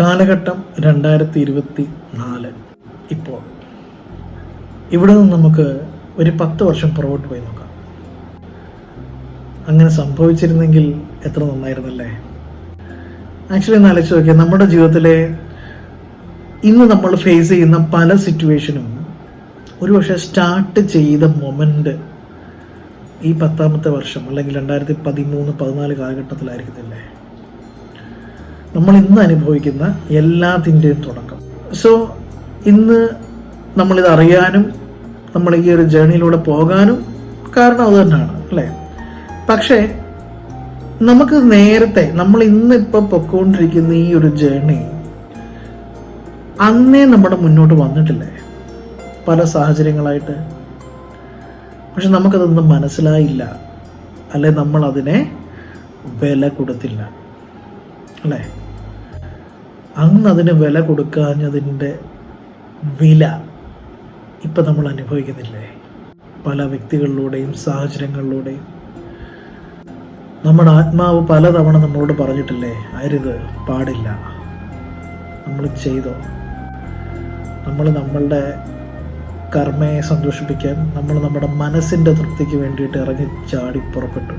കാലഘട്ടം രണ്ടായിരത്തി ഇരുപത്തി നാല് ഇപ്പോൾ. ഇവിടെ നിന്ന് നമുക്ക് ഒരു പത്ത് വർഷം പുറകോട്ട് പോയി നോക്കാം. അങ്ങനെ സംഭവിച്ചിരുന്നെങ്കിൽ എത്ര നന്നായിരുന്നല്ലേ? ആക്ച്വലി ഒന്ന് ആലോചിച്ച് നോക്കിയാൽ നമ്മുടെ ജീവിതത്തിലെ ഇന്ന് നമ്മൾ ഫേസ് ചെയ്യുന്ന പല സിറ്റുവേഷനും ഒരുപക്ഷെ സ്റ്റാർട്ട് ചെയ്ത മൊമെന്റ് ഈ പത്താമത്തെ വർഷം അല്ലെങ്കിൽ രണ്ടായിരത്തി പതിമൂന്ന് പതിനാല് കാലഘട്ടത്തിലായിരിക്കത്തില്ലേ? നമ്മൾ ഇന്ന് അനുഭവിക്കുന്ന എല്ലാത്തിന്റെയും തുടക്കം. സോ ഇന്ന് നമ്മളിത് അറിയാനും നമ്മൾ ഈ ഒരു ജേണിയിലൂടെ പോകാനും കാരണം അത് തന്നെയാണ് അല്ലേ? പക്ഷേ നമുക്ക് നേരത്തെ നമ്മൾ ഇന്നിപ്പോൾ പൊക്കോണ്ടിരിക്കുന്ന ഈ ഒരു ജേണി അന്നേ നമ്മുടെ മുന്നോട്ട് വന്നിട്ടില്ലേ? പല സാഹചര്യങ്ങളായിട്ട്. പക്ഷെ നമുക്കതൊന്നും മനസ്സിലായില്ല. അല്ലെ നമ്മൾ അതിനെ വില കൊടുത്തില്ല. അല്ലേ? അന്ന് അതിന് വില കൊടുക്കാഞ്ഞതിന്റെ വില ഇപ്പം നമ്മൾ അനുഭവിക്കുന്നില്ലേ? പല വ്യക്തികളിലൂടെയും സാഹചര്യങ്ങളിലൂടെയും. നമ്മുടെ ആത്മാവ് പലതവണ നമ്മളോട് പറഞ്ഞിട്ടില്ലേ? അരുത് പാടില്ല. നമ്മൾ ചെയ്തോ? നമ്മൾ നമ്മളുടെ കർമ്മയെ സന്തോഷിപ്പിക്കാൻ നമ്മൾ നമ്മുടെ മനസ്സിന്റെ തൃപ്തിക്ക് വേണ്ടിയിട്ട് ഇറങ്ങി ചാടി പുറപ്പെട്ടു.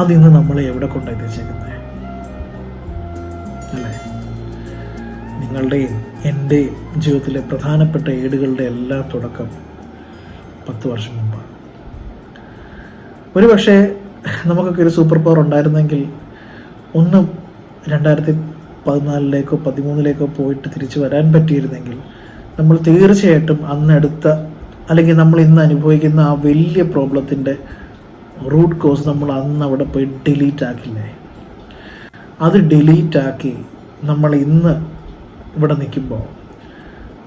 അതിന്ന് നമ്മളെ എവിടെ കൊണ്ടെത്തിച്ചേക്കുന്നത് അല്ലേ? നിങ്ങളുടെയും എന്റെയും ജീവിതത്തിലെ പ്രധാനപ്പെട്ട ഏടുകളുടെ എല്ലാ തുടക്കം പത്ത് വർഷം മുമ്പാണ്. ഒരു പക്ഷേ നമുക്കൊക്കെ ഒരു സൂപ്പർ പവർ ഉണ്ടായിരുന്നെങ്കിൽ ഒന്നും രണ്ടായിരത്തി പതിനാലിലേക്കോ പതിമൂന്നിലേക്കോ പോയിട്ട് തിരിച്ചു വരാൻ പറ്റിയിരുന്നെങ്കിൽ നമ്മൾ തീർച്ചയായിട്ടും അന്നെടുത്ത അല്ലെങ്കിൽ നമ്മൾ ഇന്ന് അനുഭവിക്കുന്ന ആ വലിയ പ്രോബ്ലത്തിന്റെ റൂട്ട് കോസ് നമ്മൾ അന്ന് അവിടെ പോയി ഡിലീറ്റ് ആക്കില്ലേ? അത് ഡിലീറ്റാക്കി നമ്മൾ ഇന്ന് ഇവിടെ നിൽക്കുമ്പോൾ.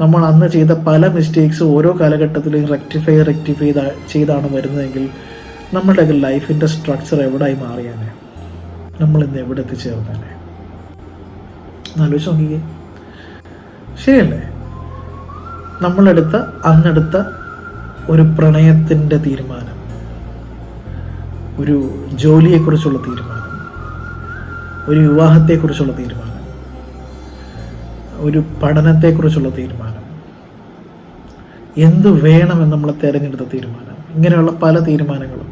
നമ്മൾ അന്ന് ചെയ്ത പല മിസ്റ്റേക്സ് ഓരോ കാലഘട്ടത്തിലും റെക്ടിഫൈ റെക്ടിഫൈ ചെയ്താണ് വരുന്നതെങ്കിൽ നമ്മളുടെ ലൈഫിന്റെ സ്ട്രക്ചർ എവിടായി മാറിയാനെ? നമ്മൾ ഇന്ന് എവിടെ എത്തിച്ചേർന്നേനെ? ആലോചിച്ച് നോക്കിക്കേ. ശരിയല്ലേ? നമ്മളെടുത്ത അന്നെടുത്ത ഒരു പ്രണയത്തിന്റെ തീരുമാനം. ഒരു ജോലിയെക്കുറിച്ചുള്ള തീരുമാനം. ഒരു വിവാഹത്തെക്കുറിച്ചുള്ള തീരുമാനം. ഒരു പഠനത്തെക്കുറിച്ചുള്ള തീരുമാനം. എന്ത് വേണമെന്ന് നമ്മൾ തിരഞ്ഞെടുത്ത തീരുമാനം. ഇങ്ങനെയുള്ള പല തീരുമാനങ്ങളും.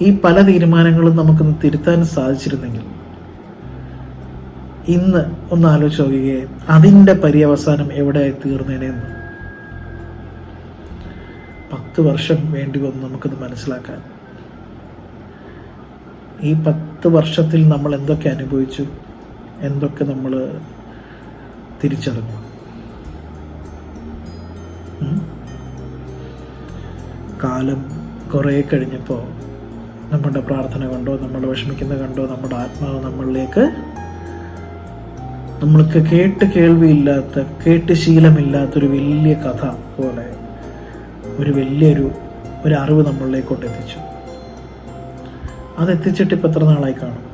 ഈ പല തീരുമാനങ്ങളും നമുക്കൊന്ന് തിരുത്താൻ സാധിച്ചിരുന്നെങ്കിൽ ഇന്ന് ഒന്ന് ആലോചിച്ച് നോക്കുകയെ അതിന്റെ പര്യവസാനം എവിടെയായി തീർന്നേനെന്ന് പത്ത് വർഷം വേണ്ടി വന്ന് നമുക്കത് മനസ്സിലാക്കാൻ ഈ പത്ത് വർഷത്തിൽ നമ്മൾ എന്തൊക്കെ അനുഭവിച്ചു? എന്തൊക്കെ നമ്മൾ തിരിച്ചറിഞ്ഞു? കാലം കുറേ കഴിഞ്ഞപ്പോൾ നമ്മുടെ പ്രാർത്ഥന കണ്ടോ? നമ്മൾ വിഷമിക്കുന്ന കണ്ടോ? നമ്മുടെ ആത്മാവ് നമ്മളിലേക്ക് നമ്മൾക്ക് കേട്ട് കേൾവിയില്ലാത്ത കേട്ട് ശീലമില്ലാത്തൊരു വലിയ കഥ പോലെ ഒരു വലിയൊരു ഒരു അറിവ് നമ്മളിലേക്ക് കൊണ്ടെത്തിച്ചു. അതെത്തിച്ചിട്ട് ഇപ്പം എത്ര നാളായി കാണും?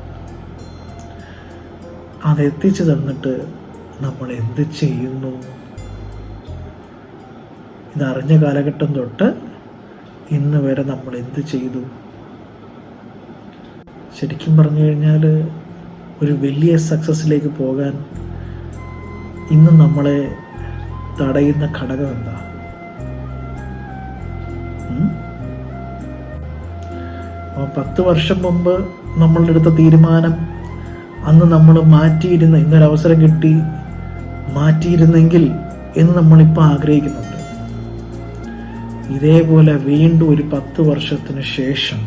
അതെത്തിച്ചു തന്നിട്ട് നമ്മൾ എന്ത് ചെയ്യുന്നു? ഇതറിഞ്ഞ കാലഘട്ടം തൊട്ട് ഇന്ന് വരെ നമ്മൾ എന്ത് ചെയ്തു? ശരിക്കും പറഞ്ഞു കഴിഞ്ഞാൽ ഒരു വലിയ സക്സസ്സിലേക്ക് പോകാൻ ഇന്ന് നമ്മളെ തടയുന്ന ഘടകം എന്താ? പത്ത് വർഷം മുമ്പ് നമ്മളുടെ എടുത്ത തീരുമാനം അന്ന് നമ്മൾ മാറ്റിയിരുന്ന ഇന്നൊരവസരം കിട്ടി മാറ്റിയിരുന്നെങ്കിൽ എന്ന് നമ്മളിപ്പോൾ ആഗ്രഹിക്കുന്നുണ്ട്. ഇതേപോലെ വീണ്ടും ഒരു പത്ത് വർഷത്തിന് ശേഷം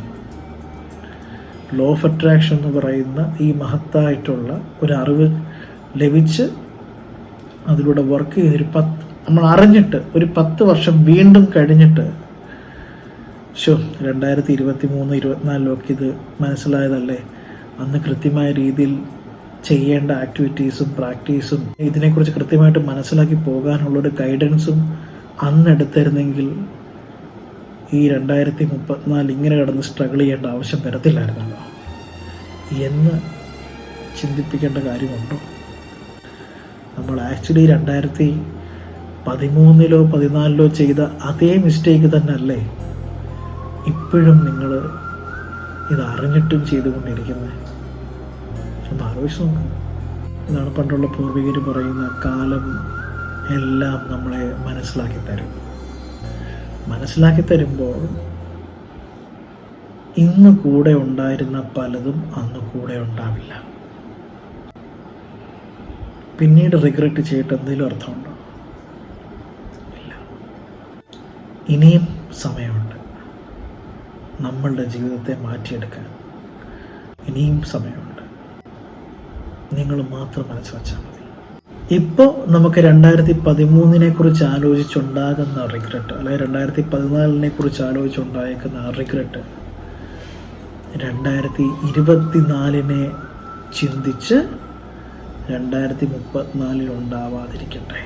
ലോ ഓഫ് അട്രാക്ഷൻ എന്ന് പറയുന്ന ഈ മഹത്തായിട്ടുള്ള ഒരു അറിവ് ലഭിച്ച് അതിലൂടെ വർക്ക് ചെയ്തൊരു പത്ത് നമ്മൾ അറിഞ്ഞിട്ട് ഒരു പത്ത് വർഷം വീണ്ടും കഴിഞ്ഞിട്ട് ഷോ രണ്ടായിരത്തി ഇരുപത്തി മൂന്ന് ഇരുപത്തിനാലിലൊക്കെ ഇത് മനസ്സിലായതല്ലേ? അന്ന് കൃത്യമായ രീതിയിൽ ചെയ്യേണ്ട ആക്ടിവിറ്റീസും പ്രാക്ടീസും ഇതിനെക്കുറിച്ച് കൃത്യമായിട്ട് മനസ്സിലാക്കി പോകാനുള്ളൊരു ഗൈഡൻസും അന്ന് എടുത്തിരുന്നെങ്കിൽ ഈ രണ്ടായിരത്തി മുപ്പത്തിനാല് ഇങ്ങനെ കടന്ന് സ്ട്രഗിൾ ചെയ്യേണ്ട ആവശ്യം വരത്തില്ലായിരുന്നല്ലോ. എന്ന് ചിന്തിപ്പിക്കേണ്ട കാര്യമുണ്ടോ? നമ്മൾ ആക്ച്വലി രണ്ടായിരത്തി പതിമൂന്നിലോ പതിനാലിലോ ചെയ്ത അതേ മിസ്റ്റേക്ക് തന്നെ അല്ലേ ഇപ്പോഴും നിങ്ങൾ ഇതറിഞ്ഞിട്ടും ചെയ്തുകൊണ്ടിരിക്കുന്നത്? ഒന്ന് ആലോചിച്ച് നോക്കുക ഇതാണ് പണ്ടുള്ള പൂർവികർ പറയുന്ന കാലം എല്ലാം നമ്മളെ മനസ്സിലാക്കി തരും മനസ്സിലാക്കി തരുമ്പോൾ ഇന്ന് കൂടെ ഉണ്ടായിരുന്ന പലതും അന്ന് കൂടെ ഉണ്ടാവില്ല. പിന്നീട് റിഗ്രറ്റ് ചെയ്തിട്ട് എന്തെങ്കിലും അർത്ഥമുണ്ടോ? ഇല്ല. ഇനിയും സമയമുണ്ട്. നമ്മളുടെ ജീവിതത്തെ മാറ്റിയെടുക്കാൻ ഇനിയും സമയമുണ്ട്. നിങ്ങൾ മാത്രം മനസ്സ് വച്ചാൽ മതി. ഇപ്പോൾ നമുക്ക് രണ്ടായിരത്തി പതിമൂന്നിനെ കുറിച്ച് ആലോചിച്ചുണ്ടാകുന്ന റിഗ്രറ്റ് അല്ലെങ്കിൽ രണ്ടായിരത്തി പതിനാലിനെ കുറിച്ച് ആലോചിച്ചുണ്ടായേക്കുന്ന റിഗ്രറ്റ് രണ്ടായിരത്തി ഇരുപത്തിനാലിനെ ചിന്തിച്ച് രണ്ടായിരത്തി മുപ്പത്തിനാലിൽ ഉണ്ടാവാതിരിക്കട്ടെ.